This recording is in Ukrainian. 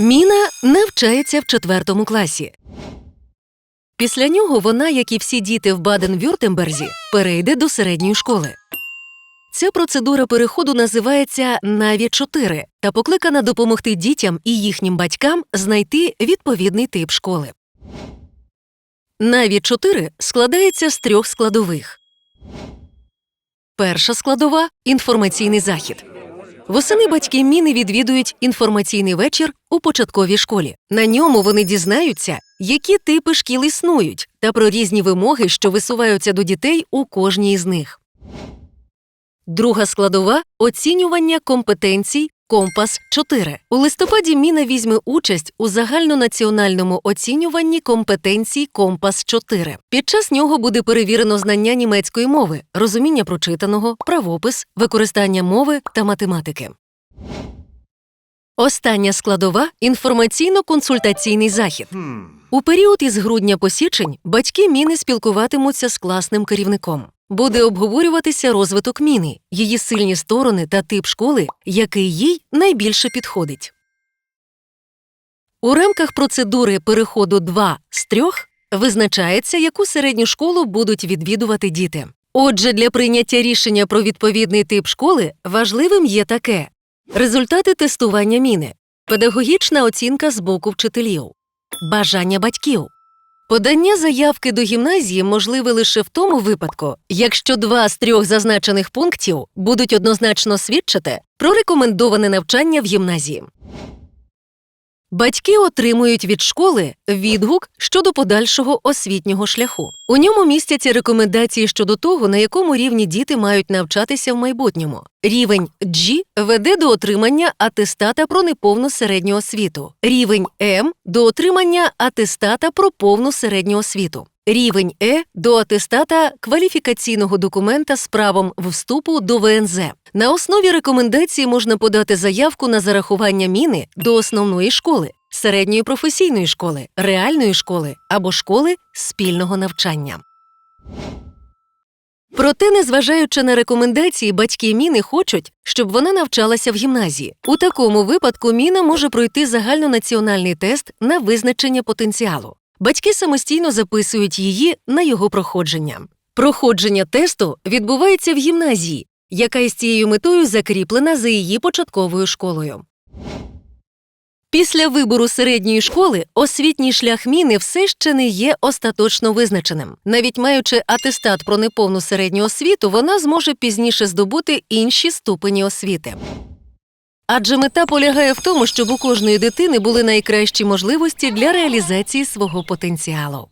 Міна навчається в четвертому класі. Після нього вона, як і всі діти в Баден-Вюртемберзі, перейде до середньої школи. Ця процедура переходу називається Наві 4 та покликана допомогти дітям і їхнім батькам знайти відповідний тип школи. Наві 4 складається з трьох складових. Перша складова інформаційний захід. Восени батьки Міни відвідують інформаційний вечір у початковій школі. На ньому вони дізнаються, які типи шкіл існують, та про різні вимоги, що висуваються до дітей у кожній з них. Друга складова оцінювання компетенцій Компас 4 У листопаді Міна візьме участь у загальнонаціональному оцінюванні компетенцій Компас 4 Під час нього буде перевірено знання німецької мови, розуміння прочитаного, правопис, використання мови та математики. Остання складова інформаційно-консультаційний захід. У період із грудня по січень батьки міни спілкуватимуться з класним керівником. Буде обговорюватися розвиток міни, її сильні сторони та тип школи, який їй найбільше підходить. У рамках процедури переходу 2 з 3 визначається, яку середню школу будуть відвідувати діти. Отже, для прийняття рішення про відповідний тип школи важливим є таке: результати тестування міни, педагогічна оцінка з боку вчителів, бажання батьків. Подання заявки до гімназії можливе лише в тому випадку, якщо два з трьох зазначених пунктів будуть однозначно свідчити про рекомендоване навчання в гімназії. Батьки отримують від школи відгук щодо подальшого освітнього шляху. У ньому містяться рекомендації щодо того, на якому рівні діти мають навчатися в майбутньому. Рівень G веде до отримання атестата про неповну середню освіту. Рівень М до отримання атестата про повну середню освіту. Рівень Е до атестата кваліфікаційного документа з правом вступу до ВНЗ. На основі рекомендації можна подати заявку на зарахування міни до основної школи, середньої професійної школи, реальної школи або школи спільного навчання. Проте, незважаючи на рекомендації, батьки Міни хочуть, щоб вона навчалася в гімназії. У такому випадку Міна може пройти загальнонаціональний тест на визначення потенціалу. Батьки самостійно записують її на його проходження. Проходження тесту відбувається в гімназії, яка із цією метою закріплена за її початковою школою. Після вибору середньої школи освітній шлях міни все ще не є остаточно визначеним. Навіть маючи атестат про неповну середню освіту, вона зможе пізніше здобути інші ступені освіти. Адже мета полягає в тому, щоб у кожної дитини були найкращі можливості для реалізації свого потенціалу.